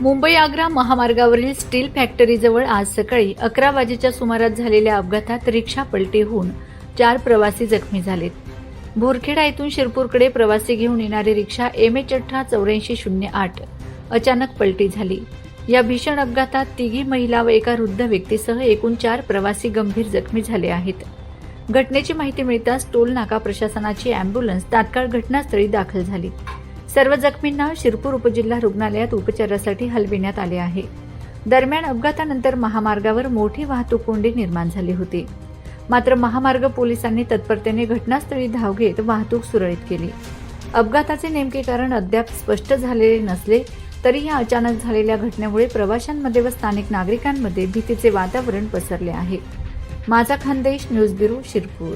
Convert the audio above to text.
मुंबई आग्रा महामार्गावरील स्टील फॅक्टरीजवळ आज सकाळी अकरा वाजेच्या सुमारास झालेल्या अपघातात रिक्षा पलटी होऊन चार प्रवासी जखमी झालेत. भोरखेडा येथून शिरपूरकडे प्रवासी घेऊन येणारी रिक्षा एम एच अठरा चौऱ्याऐंशी शून्य आठ अचानक पलटी झाली. या भीषण अपघातात तिघी महिला व एका वृद्ध व्यक्तीसह एकूण चार प्रवासी गंभीर जखमी झाले आहेत. घटनेची माहिती मिळताच टोल नाका प्रशासनाची अँब्युलन्स तात्काळ घटनास्थळी दाखल झाली. सर्व जखमींना शिरपूर उपजिल्हा रुग्णालयात उपचारासाठी हलविण्यात आले आहे. दरम्यान अपघातानंतर महामार्गावर मोठी वाहतूक कोंडी निर्माण झाली होती. मात्र महामार्ग पोलिसांनी तत्परतेने घटनास्थळी धाव घेत वाहतूक सुरळीत केली. अपघाताचे नेमके कारण अद्याप स्पष्ट झालेले नसले तरी या अचानक झालेल्या घटनेमुळे प्रवाशांमध्ये व स्थानिक नागरिकांमध्ये भीतीचे वातावरण पसरले आहे. माझा खानदेश न्यूज ब्युरो शिरपूर.